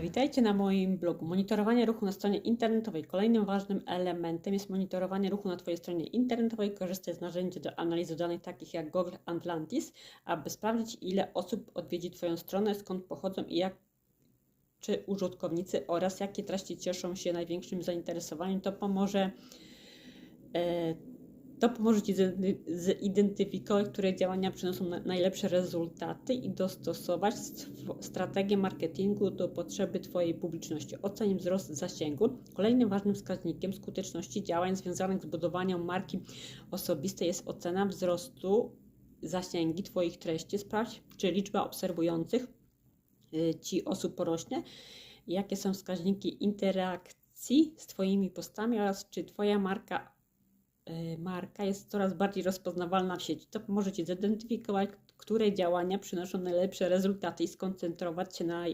Witajcie na moim blogu. Monitorowanie ruchu na stronie internetowej. Kolejnym ważnym elementem jest monitorowanie ruchu na Twojej stronie internetowej. Korzystaj z narzędzi do analizy danych takich jak Google Atlantis, aby sprawdzić ile osób odwiedzi Twoją stronę, skąd pochodzą i jak czy użytkownicy oraz jakie treści cieszą się największym zainteresowaniem. To pomoże e, to pomoże Ci zidenty- zidentyfikować, które działania przynoszą na- najlepsze rezultaty i dostosować strategię marketingu do potrzeby Twojej publiczności. Oceń wzrost zasięgu. Kolejnym ważnym wskaźnikiem skuteczności działań związanych z budowaniem marki osobistej jest ocena wzrostu zasięgi Twoich treści. Sprawdź, czy liczba obserwujących y, Ci osób porośnie, jakie są wskaźniki interakcji z Twoimi postami oraz czy Twoja marka marka jest coraz bardziej rozpoznawalna w sieci. To pomoże Ci zidentyfikować, które działania przynoszą najlepsze rezultaty i skoncentrować się na